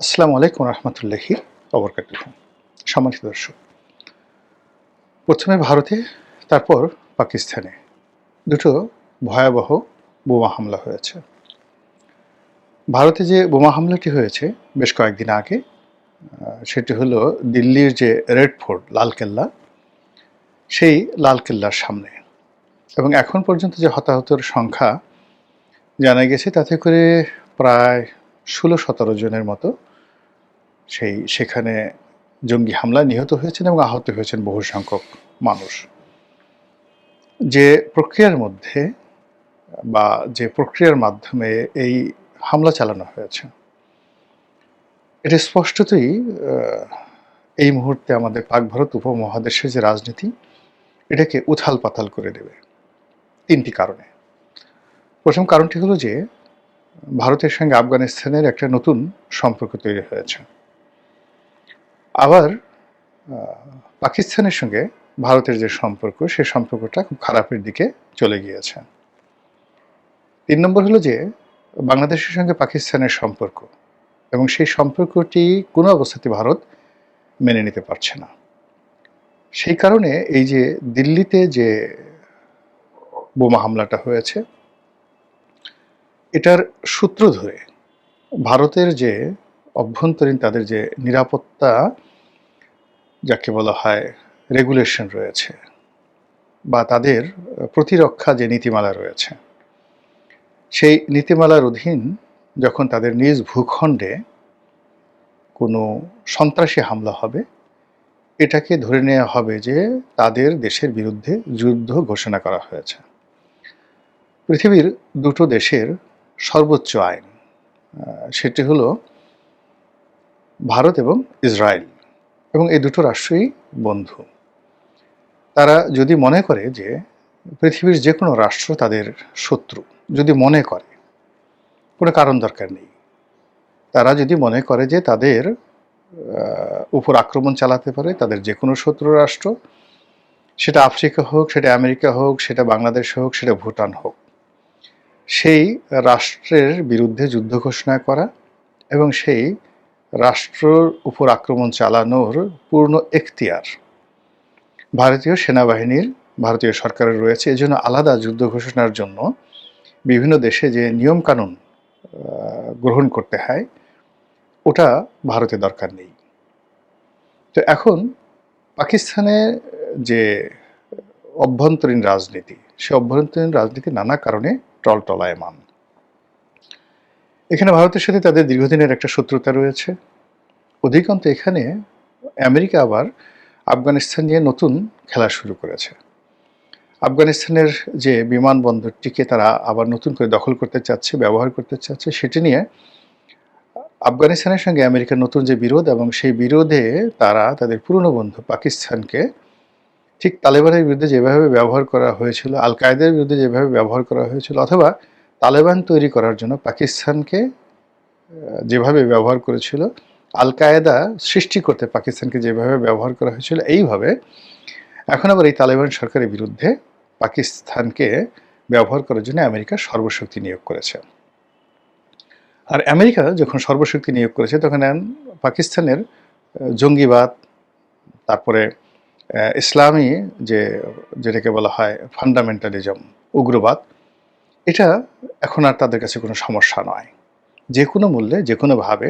আসসালামু আলাইকুম রহমতুল্লাহি অবরকাত সম্মানিত দর্শক, প্রথমে ভারতে, তারপর পাকিস্তানে দুটো ভয়াবহ বোমা হামলা হয়েছে। ভারতে যে বোমা হামলাটি হয়েছে বেশ কয়েকদিন আগে সেটি হলো দিল্লির যে রেড ফোর্ট, লালকেল্লা, সেই লালকেল্লার সামনে। এবং এখন পর্যন্ত যে হতাহতের সংখ্যা জানা গেছে, তাতে করে প্রায় ষোলো সতেরো জনের মতো সেই, সেখানে জঙ্গি হামলায় নিহত হয়েছেন এবং আহত হয়েছেন বহু সংখ্যক মানুষ। যে প্রক্রিয়ার মধ্যে বা যে প্রক্রিয়ার মাধ্যমে এই হামলা চালানো হয়েছে, এটা স্পষ্টতই এই মুহূর্তে আমাদের পাক ভারত উপমহাদেশের যে রাজনীতি, এটাকে উথাল পাতাল করে দেবে তিনটি কারণে। প্রথম কারণটি হলো যে, ভারতের সঙ্গে আফগানিস্তানের একটা নতুন সম্পর্ক তৈরি হয়েছে। আবার পাকিস্তানের সঙ্গে ভারতের যে সম্পর্ক, সে সম্পর্কটা খুব খারাপের দিকে চলে গিয়েছে। তিন নম্বর হলো যে, বাংলাদেশের সঙ্গে পাকিস্তানের সম্পর্ক এবং সেই সম্পর্কটি কোনো অবস্থাতে ভারত মেনে নিতে পারছে না। সেই কারণে এই যে দিল্লিতে যে বোমা হামলাটা হয়েছে, এটার সূত্র ধরে ভারতের যে অভ্যন্তরীণ, তাদের যে নিরাপত্তা যাকে বলা হয় রেগুলেশন রয়েছে বা তাদের প্রতিরক্ষা যে নীতিমালা রয়েছে, সেই নীতিমালার অধীন যখন তাদের নিজ ভূখণ্ডে কোনো সন্ত্রাসী হামলা হবে, এটাকে ধরে নেওয়া হবে যে তাদের দেশের বিরুদ্ধে যুদ্ধ ঘোষণা করা হয়েছে। পৃথিবীর দুটো দেশের সর্বোচ্চ আইন সেটি হলো ভারত এবং ইসরায়েল। এবং এই দুটো রাষ্ট্রই বন্ধু। তারা যদি মনে করে যে পৃথিবীর যে কোনো রাষ্ট্র তাদের শত্রু, যদি মনে করে, কোনো কারণ দরকার নেই। তারা যদি মনে করে যে তাদের উপর আক্রমণ চালাতে পারে, তাদের যে কোনো শত্রু রাষ্ট্র, সেটা আফ্রিকা হোক, সেটা আমেরিকা হোক, সেটা বাংলাদেশ হোক, সেটা ভুটান হোক, সেই রাষ্ট্রের বিরুদ্ধে যুদ্ধ ঘোষণা করা এবং সেই রাষ্ট্রর উপর আক্রমণ চালানোর পূর্ণ এখতিয়ার। ভারতীয় সেনাবাহিনীর, ভারতীয় সরকারের রয়েছে। এজন্য আলাদা যুদ্ধ ঘোষণার জন্য বিভিন্ন দেশে যে নিয়মকানুন গ্রহণ করতে হয়, ওটা ভারতে দরকার নেই। তো এখন পাকিস্তানে যে অভ্যন্তরীণ রাজনীতি, সে অভ্যন্তরীণ রাজনীতি নানা কারণে টলটলায়মান। এখানে ভারতের সাথে তাদের দীর্ঘদিনের একটা শত্রুতা রয়েছে। অধিকান্ত এখানে আমেরিকা আবার আফগানিস্তান নিয়ে নতুন খেলা শুরু করেছে। আফগানিস্তানের যে বিমানবন্দরটিকে তারা আবার নতুন করে দখল করতে চাচ্ছে, ব্যবহার করতে চাচ্ছে, সেটি নিয়ে আফগানিস্তানের সঙ্গে আমেরিকার নতুন যে বিরোধ এবং সেই বিরোধে তারা তাদের পুরনো বন্ধু পাকিস্তানকে ঠিক তালেবানের বিরুদ্ধে যেভাবে ব্যবহার করা হয়েছিল আল কায়দার বিরুদ্ধে যেভাবে ব্যবহার করা হয়েছিল অথবা তালেবান তৈরি করার জন্য পাকিস্তানকে যেভাবে ব্যবহার করেছিল আল কায়দা সৃষ্টি করতে পাকিস্তানকে যেভাবে ব্যবহার করা হয়েছিল, এইভাবে এখন আবার এই তালেবান সরকারের বিরুদ্ধে পাকিস্তানকে ব্যবহার করার জন্য আমেরিকা সর্বশক্তি নিয়োগ করেছে। আর আমেরিকা যখন সর্বশক্তি নিয়োগ করেছে, তখন পাকিস্তানের জঙ্গিবাদ, তারপরে ইসলামী যে, যেটাকে বলা হয় ফান্ডামেন্টালিজম উগ্রবাদ এটা এখন আর তাদের কাছে কোনো সমস্যা নয়। যে কোনো মূল্যে, যে কোনোভাবে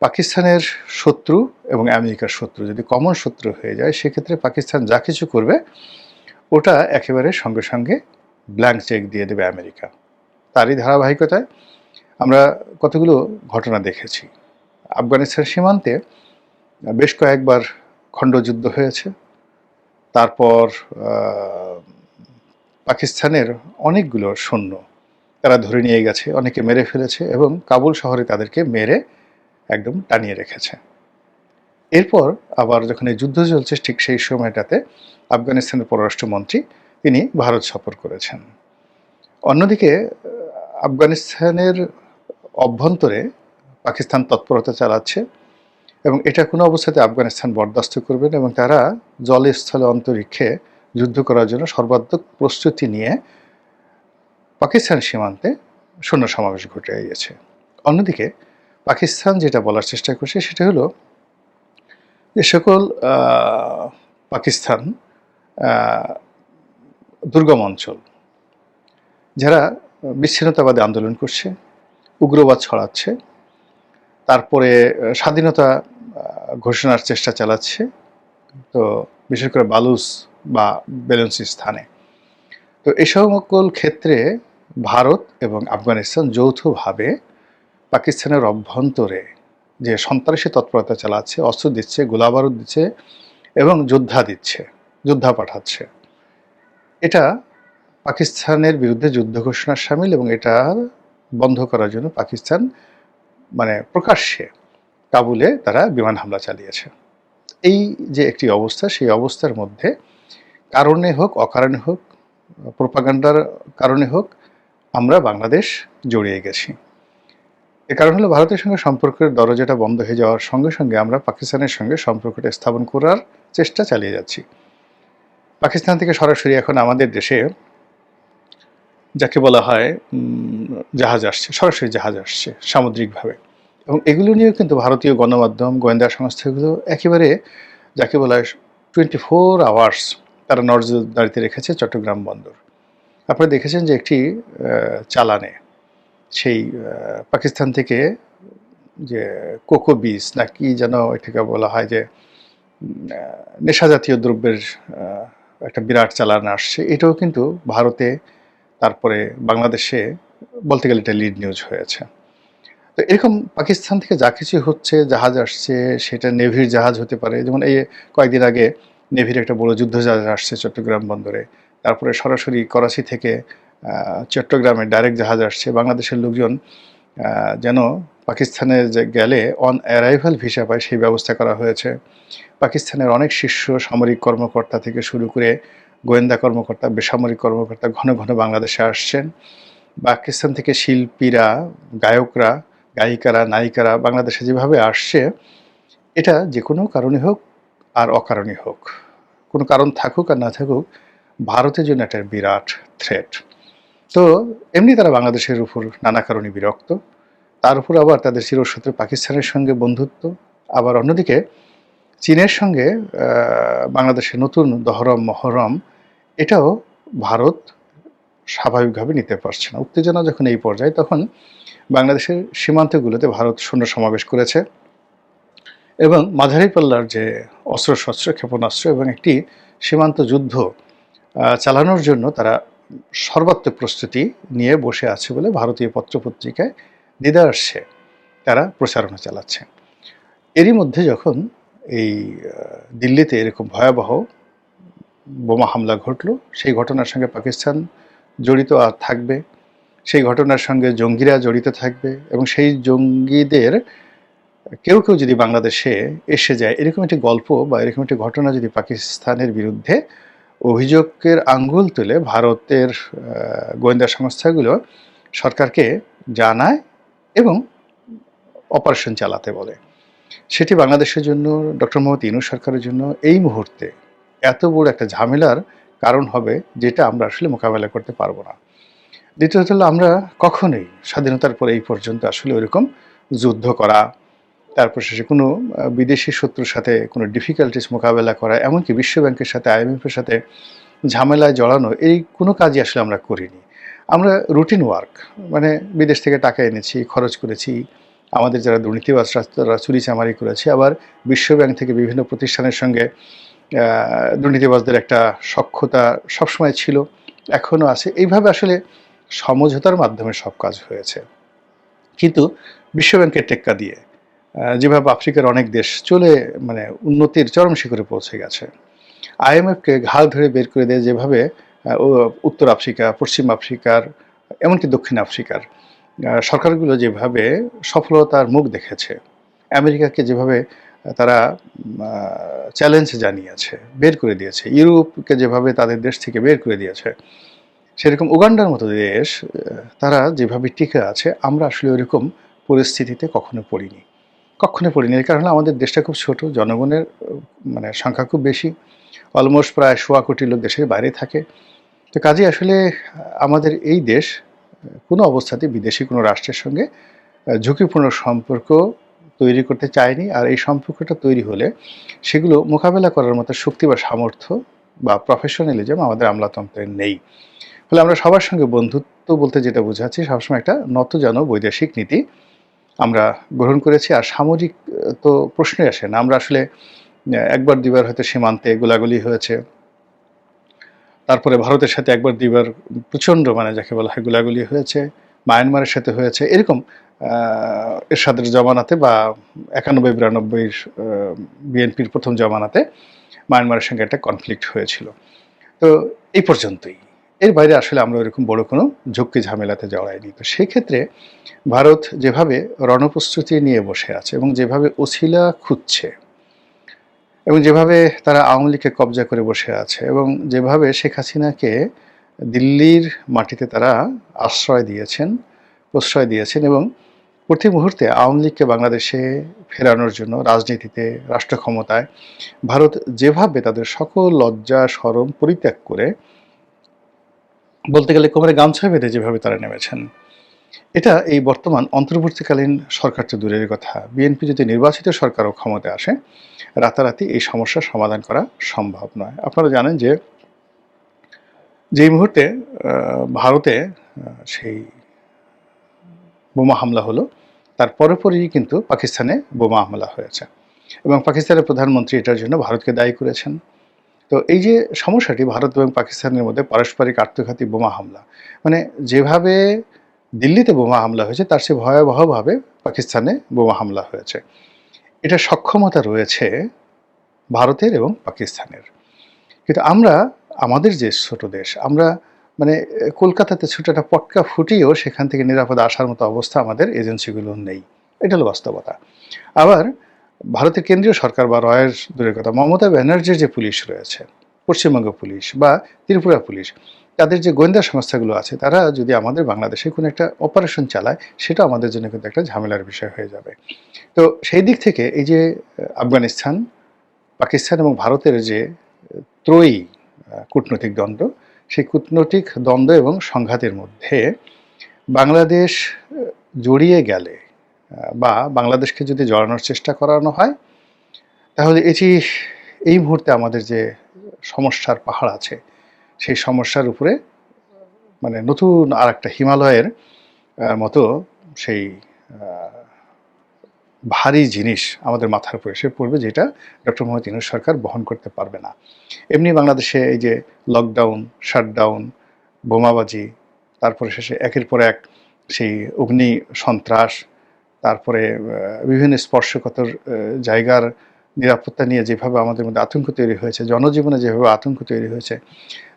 পাকিস্তানের শত্রু এবং আমেরিকার শত্রু যদি কমন শত্রু হয়ে যায়, সেক্ষেত্রে পাকিস্তান যা কিছু করবে, ওটা একেবারে সঙ্গে সঙ্গে ব্ল্যাঙ্ক চেক দিয়ে দেবে আমেরিকা। তারই ধারাবাহিকতায় আমরা কতগুলো ঘটনা দেখেছি। আফগানিস্তান সীমান্তে বেশ কয়েকবার খণ্ডযুদ্ধ হয়েছে। তারপর পাকিস্তানের অনেকগুলো সৈন্য তারা ধরে নিয়ে গেছে, অনেকে মেরে ফেলেছে এবং কাবুল শহরে তাদেরকে মেরে একদম টানিয়ে রেখেছে। এরপর আবার যখন এই যুদ্ধ চলছে ঠিক সেই সময়টাতে আফগানিস্তানের পররাষ্ট্রমন্ত্রী তিনি ভারত সফর করেছেন। অন্যদিকে, আফগানিস্তানের অভ্যন্তরে পাকিস্তান তৎপরতা চালাচ্ছে এবং এটা কোনো অবস্থাতে আফগানিস্তান বরদাস্ত করবেন এবং তারা জলে স্থলে অন্তরিক্ষে যুদ্ধ করার জন্য সর্বাত্মক প্রস্তুতি নিয়ে পাকিস্তান সীমান্তে সৈন্য সমাবেশ ঘটে গিয়েছে। অন্যদিকে পাকিস্তান যেটা বলার চেষ্টা করছে সেটা হলো যে সকল পাকিস্তান দুর্গম অঞ্চল, যারা বিচ্ছিন্নতাবাদী আন্দোলন করছে, উগ্রবাদ ছড়াচ্ছে, তারপরে স্বাধীনতা ঘোষণার চেষ্টা চালাচ্ছে, তো বিশেষ করে বালুস বা বেলেন্সি স্থানে। তো এই সকল ক্ষেত্রে ভারত এবং আফগানিস্তান যৌথভাবে পাকিস্তানের অভ্যন্তরে যে সন্ত্রাসী তৎপরতা চালাচ্ছে, অস্ত্র দিচ্ছে, গোলাবারুদ দিচ্ছে এবং যোদ্ধা দিচ্ছে, যোদ্ধা পাঠাচ্ছে। এটা পাকিস্তানের বিরুদ্ধে যুদ্ধ ঘোষণার সামিল এবং এটা বন্ধ করার জন্য পাকিস্তান মানে প্রকাশ্যে কাবুলে তারা বিমান হামলা চালিয়েছে। এই যে একটি অবস্থা, সেই অবস্থার মধ্যে কারণে হোক, অকারণে হোক, প্রোপাগান্ডার কারণে হোক, আমরা বাংলাদেশ জড়িয়ে গেছি। এ কারণ হলো ভারতের সঙ্গে সম্পর্কের দরজাটা বন্ধ হয়ে যাওয়ার সঙ্গে সঙ্গে আমরা পাকিস্তানের সঙ্গে সম্পর্কটা স্থাপন করার চেষ্টা চালিয়ে যাচ্ছি। পাকিস্তান থেকে সরাসরি এখন আমাদের দেশে যাকে বলা হয় জাহাজ আসছে, সরাসরি জাহাজ আসছে সামুদ্রিকভাবে। এবং এগুলো নিয়েও কিন্তু ভারতীয় গণমাধ্যম, গোয়েন্দা সংস্থাগুলো একেবারে যাকে বলা হয় টোয়েন্টি ফোর আওয়ার্স তারা নজরদারিতে রেখেছে চট্টগ্রাম বন্দর। আপনারা দেখেছেন যে একটি চালানে সেই পাকিস্তান থেকে যে কোকো বীজ না কি যেন এটাকে বলা হয় যে নেশা জাতীয় দ্রব্যের একটা বিরাট চালান আসছে। এটাও কিন্তু ভারতে তারপরে বাংলাদেশে বলতে গেলে এটা লিড নিউজ হয়েছে। তো এরকম পাকিস্তান থেকে যা কিছু হচ্ছে, জাহাজ আসছে, সেটা নেভির জাহাজ হতে পারে। যেমন এই কয়েকদিন আগে নেভির একটা বড় যুদ্ধ জাহাজ আসছে চট্টগ্রাম বন্দরে। তারপরে সরাসরি করাচি থেকে চট্টগ্রামে ডাইরেক্ট জাহাজ আসছে। বাংলাদেশের লোকজন যেন পাকিস্তানে যে গেলে অন অ্যারাইভাল ভিসা পায় সেই ব্যবস্থা করা হয়েছে। পাকিস্তানের অনেক শীর্ষ সামরিক কর্মকর্তা থেকে শুরু করে গোয়েন্দা কর্মকর্তা, বেসামরিক কর্মকর্তা ঘন ঘন বাংলাদেশে আসছেন। পাকিস্তান থেকে শিল্পীরা, গায়করা, গায়িকারা, নায়িকারা বাংলাদেশে যেভাবে আসছে, এটা যে কোনো কারণে হোক আর অকারণে হোক। কোনো কারণ থাকুক আর না থাকুক, ভারতের জন্য একটা বিরাট থ্রেট তো এমনি তারা বাংলাদেশের উপর নানা কারণে বিরক্ত, তার উপর আবার তাদের চিরশত্রু পাকিস্তানের সঙ্গে বন্ধুত্ব, আবার অন্যদিকে চীনের সঙ্গে বাংলাদেশের নতুন দহরম মহরম, এটাও ভারত স্বাভাবিকভাবে নিতে পারছে না। উত্তেজনা যখন এই পর্যায়ে, তখন বাংলাদেশের সীমান্তগুলোতে ভারত সৈন্য সমাবেশ করেছে। এবং মাঝারি পাল্লার যে অস্ত্রশস্ত্র ক্ষেপণাস্ত্র এবং একটি সীমান্ত যুদ্ধ চালানোর জন্য তারা সর্বাত্মক প্রস্তুতি নিয়ে বসে আছে বলে ভারতীয় পত্রপত্রিকায় আসছে, তারা প্রচারণা চালাচ্ছে। এরই মধ্যে যখন এই দিল্লিতে এরকম ভয়াবহ বোমা হামলা ঘটলো, সেই ঘটনার সঙ্গে পাকিস্তান জড়িত আর থাকবে, সেই ঘটনার সঙ্গে জঙ্গিরা জড়িত থাকবে এবং সেই জঙ্গিদের কেউ কেউ যদি বাংলাদেশে এসে যায়, এরকম একটি গল্প বা এরকম একটি ঘটনা যদি পাকিস্তানের বিরুদ্ধে অভিযোগের আঙ্গুল তুলে ভারতের গোয়েন্দা সংস্থাগুলো সরকারকে জানায় এবং অপারেশন চালাতে বলে। সেটি বাংলাদেশের জন্য, ডক্টর মোহাম্মদ ইনু সরকারের জন্য এই মুহূর্তে এত বড় একটা ঝামেলার কারণ হবে যেটা আমরা আসলে মোকাবেলা করতে পারব না। দ্বিতীয়ত হলো, আমরা কখনোই স্বাধীনতার পরে এই পর্যন্ত আসলে ওইরকম যুদ্ধ করা তারপর শেষে কোনো বিদেশি শত্রুর সাথে কোনো ডিফিকাল্টিস মোকাবেলা করা, এমনকি বিশ্বব্যাংকের সাথে আইএমএফের সাথে ঝামেলায় জড়ানো, এই কোনো কাজই আসলে আমরা করিনি। আমরা রুটিন ওয়ার্ক মানে বিদেশ থেকে টাকা এনেছি, খরচ করেছি, আমাদের যারা দুর্নীতিবাজরা তারা চুরি চামারি করেছে, আবার বিশ্বব্যাংক থেকে বিভিন্ন প্রতিষ্ঠানের সঙ্গে দুর্নীতিবাজদের একটা সক্ষতা সবসময় ছিল এখনও আছে। এইভাবে আসলে সমঝোতার মাধ্যমে সব কাজ হয়েছে। কিন্তু বিশ্বব্যাংকের টেক্কা দিয়ে যেভাবে আফ্রিকার অনেক দেশ চলে মানে উন্নতির চরম শিখরে পৌঁছে গেছে। আইএমএফকে ঘাল ধরে বের করে দেয় যেভাবে উত্তর আফ্রিকা, পশ্চিম আফ্রিকার, এমনকি দক্ষিণ আফ্রিকার সরকারগুলো যেভাবে সফলতার মুখ দেখেছে, আমেরিকাকে যেভাবে তারা চ্যালেঞ্জ জানিয়েছে, বের করে দিয়েছে, ইউরোপকে যেভাবে তাদের দেশ থেকে বের করে দিয়েছে, সেরকম উগান্ডার মতো দেশ তারা যেভাবে টিকে আছে, আমরা আসলে ওইরকম পরিস্থিতিতে কখনো পড়িনি। কখনো পড়িনি এর কারণে আমাদের দেশটা খুব ছোট, জনগণের মানে সংখ্যা খুব বেশি অলমোস্ট প্রায় সোয়া কোটি লোক দেশের বাইরে থাকে। তো কাজে আসলে আমাদের এই দেশ, কোনো অবস্থাতে বিদেশি, কোনো রাষ্ট্রের সঙ্গে ঝুঁকিপূর্ণ সম্পর্ক তৈরি করতে চায়নি। আর এই সম্পর্কটা তৈরি হলে সেগুলো মোকাবেলা করার মতো শক্তি বা সামর্থ্য বা প্রফেশনালিজম আমাদের আমলাতন্ত্রের নেই। ফলে আমরা সবার সঙ্গে বন্ধুত্ব বলতে যেটা বোঝাচ্ছি, সবসময় একটা নতজন বৈদেশিক নীতি। আমরা গ্রহণ করেছি। আর সামরিক তো প্রশ্নই আসে না। আমরা আসলে একবার দুবার হয়তো সীমান্তে গোলাগুলি হয়েছে। তারপরে ভারতের সাথে একবার, দুইবার প্রচণ্ড মানে যাকে বলা হয়, গোলাগুলি হয়েছে, মায়ানমারের সাথে হয়েছে। এরকম এরশাদের জমানাতে বা একানব্বই বিরানব্বই বিএনপির প্রথম জমানাতে মায়ানমারের সঙ্গে একটা কনফ্লিক্ট হয়েছিল। তো এই পর্যন্তই। এর বাইরে আসলে আমরা ওরকম বড় কোনো ঝুঁকি ঝামেলাতে জড়াইনি। তো সেক্ষেত্রে ভারত যেভাবে রণপ্রস্তুতি নিয়ে বসে আছে এবং যেভাবে ওসিলা খুঁজছে এবং যেভাবে তারা আওয়ামী লীগকে কবজা করে বসে আছে এবং যেভাবে শেখ হাসিনাকে দিল্লির মাটিতে তারা আশ্রয় দিয়েছেন, প্রশ্রয় দিয়েছেন এবং প্রতি মুহূর্তে আওয়ামী লীগকে বাংলাদেশে ফেরানোর জন্য রাজনীতিতে রাষ্ট্র ক্ষমতায় ভারত যেভাবে তাদের সকল লজ্জা, সরম পরিত্যাগ করে বলতে গেলে কোমরে গামছা বেঁধে যেভাবে তারা নেমেছেন। এটা এই বর্তমান অন্তর্বর্তীকালীন সরকার তো দূরের কথা। বিএনপি যদি নির্বাচিত সরকারও ক্ষমতায় আসে, রাতারাতি এই সমস্যার সমাধান করা সম্ভব নয়। আপনারা জানেন যে যেই মুহূর্তে ভারতে সেই বোমা হামলা হলো, তার পরপরই কিন্তু পাকিস্তানে বোমা হামলা হয়েছে। এবং পাকিস্তানের প্রধানমন্ত্রী এটার জন্য ভারতকে দায়ী করেছেন। তো এই যে সমস্যাটি ভারত এবং পাকিস্তানের মধ্যে পারস্পরিক আত্মঘাতী বোমা হামলা মানে যেভাবে দিল্লিতে বোমা হামলা হয়েছে, তার সে ভয়াবহভাবে পাকিস্তানে বোমা হামলা হয়েছে। এটা সক্ষমতা রয়েছে ভারতের এবং পাকিস্তানের। কিন্তু আমরা, আমাদের যে ছোট দেশ, আমরা মানে কলকাতাতে ছোট একটা পটকা ফুটিয়েও সেখান থেকে নিরাপদে আসার মতো অবস্থা আমাদের এজেন্সিগুলো নেই। এটা হলো বাস্তবতা। আবার ভারতের কেন্দ্রীয় সরকার বা রয়ের দূরের কথা, মমতা ব্যানার্জির যে পুলিশ রয়েছে, পশ্চিমবঙ্গ পুলিশ বা ত্রিপুরা পুলিশ, তাদের যে গোয়েন্দা সংস্থাগুলো আছে, তারা যদি আমাদের বাংলাদেশে কোনো একটা অপারেশন চালায়, সেটা আমাদের জন্য কিন্তু একটা ঝামেলার বিষয় হয়ে যাবে। তো সেই দিক থেকে এই যে আফগানিস্তান, পাকিস্তান এবং ভারতের যে ত্রয়ী কূটনৈতিক দ্বন্দ্ব, সেই কূটনৈতিক দ্বন্দ্ব এবং সংঘাতের মধ্যে বাংলাদেশ জড়িয়ে গেলে বা বাংলাদেশকে যদি জড়ানোর চেষ্টা করানো হয়, তাহলে এটি এই মুহূর্তে আমাদের যে সমস্যার পাহাড় আছে, সেই সমস্যার উপরে মানে নতুন আর একটা হিমালয়ের মতো সেই ভারী জিনিস আমাদের মাথার উপরে এসে পড়বে যেটা ডক্টর মোহাম্মদ ইনুস সরকার বহন করতে পারবে না। এমনি বাংলাদেশে এই যে লকডাউন শাটডাউন বোমাবাজি, তারপরে শেষে একের পর এক সেই অগ্নি সন্ত্রাস তারপরে বিভিন্ন স্পর্শকাতর জায়গার নিরাপত্তা নিয়ে যেভাবে আমাদের মধ্যে আতঙ্ক তৈরি হয়েছে, জনজীবনে যেভাবে আতঙ্ক তৈরি হয়েছে,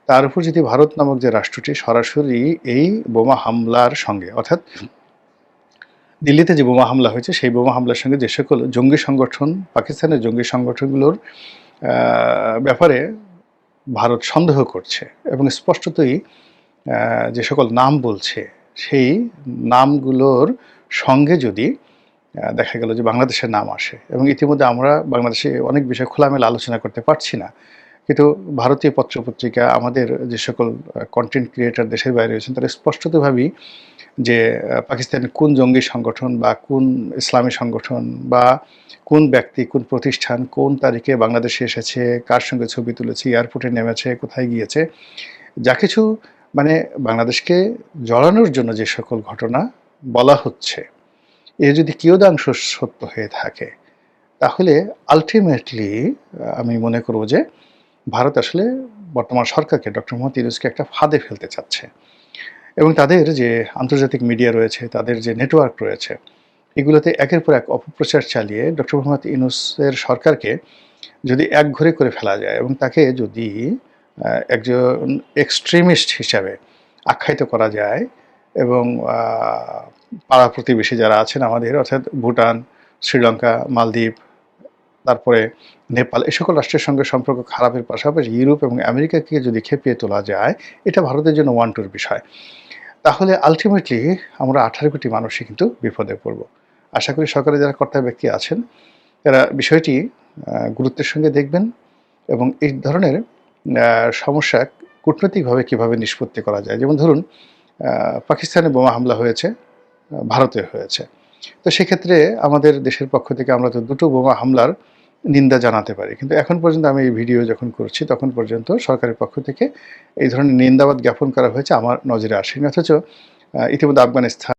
তার উপর যদি ভারত নামক যে রাষ্ট্রটি সরাসরি এই বোমা হামলার সঙ্গে, অর্থাৎ দিল্লিতে যে বোমা হামলা হয়েছে, সেই বোমা হামলার সঙ্গে যে সকল জঙ্গি সংগঠন, পাকিস্তানের জঙ্গি সংগঠনগুলোর ব্যাপারে ভারত সন্দেহ করছে এবং স্পষ্টতই যে সকল নাম বলছে সেই নামগুলোর সঙ্গে যদি দেখা গেল যে বাংলাদেশের নাম আসে এবং ইতিমধ্যে আমরা বাংলাদেশে অনেক বিষয় খোলামেলা আলোচনা করতে পারছি না, কিন্তু ভারতীয় পত্রপত্রিকা, আমাদের যে সকল কন্টেন্ট ক্রিয়েটার দেশের বাইরে রয়েছেন, তারা স্পষ্টতভাবেই যে পাকিস্তানের কোন জঙ্গি সংগঠন বা কোন ইসলামী সংগঠন বা কোন ব্যক্তি, কোন প্রতিষ্ঠান কোন তারিখে বাংলাদেশে এসেছে, কার সঙ্গে ছবি তুলেছে এয়ারপোর্টে নেমেছে, কোথায় গিয়েছে, যা কিছু মানে বাংলাদেশকে জড়ানোর জন্য যে সকল ঘটনা বলা হচ্ছে, এ যদি কিয়দাংশ সত্য হয়ে থাকে, তাহলে আলটিমেটলি আমি মনে করব যে ভারত আসলে বর্তমান সরকারকে ডক্টর মোহাম্মদ ইউনুসকে একটা ফাঁদে ফেলতে চাচ্ছে। এবং তাদের যে আন্তর্জাতিক মিডিয়া রয়েছে, তাদের যে নেটওয়ার্ক রয়েছে, এগুলোতে একের পর এক অপপ্রচার চালিয়ে ডক্টর মোহাম্মদ ইউনুসের সরকারকে যদি এক ঘরে করে ফেলা যায় এবং তাকে যদি একজন এক্সট্রিমিস্ট হিসাবে আখ্যায়িত করা যায় এবং পাড়া প্রতিবেশী যারা আছেন আমাদের, অর্থাৎ ভুটান, শ্রীলঙ্কা, মালদ্বীপ, তারপরে নেপাল এই সকল রাষ্ট্রের সঙ্গে সম্পর্ক খারাপের পাশাপাশি ইউরোপ এবং আমেরিকাকে যদি খেপিয়ে তোলা যায়, এটা ভারতের জন্য ওয়ান টুর বিষয়। তাহলে আলটিমেটলি আমরা আঠারো কোটি মানুষই কিন্তু বিপদে পড়ব। আশা করি সরকারের যারা কর্তা ব্যক্তি আছেন, তারা বিষয়টি গুরুত্বের সঙ্গে দেখবেন এবং এই ধরনের সমস্যা কূটনৈতিকভাবে কীভাবে নিষ্পত্তি করা যায়? যেমন ধরুন পাকিস্তানে বোমা হামলা হয়েছে ভারতে হয়েছে। তো সেক্ষেত্রে আমাদের দেশের পক্ষ থেকে আমরা তো দুটো বোমা হামলার নিন্দা জানাতে পারি। কিন্তু এখন পর্যন্ত আমি এই ভিডিও যখন করছি, তখন পর্যন্ত সরকারের পক্ষ থেকে এই ধরনের নিন্দাবাদ জ্ঞাপন করা হয়েছে, আমার নজরে আসেনি। অথচ ইতিমধ্যে আফগানিস্তান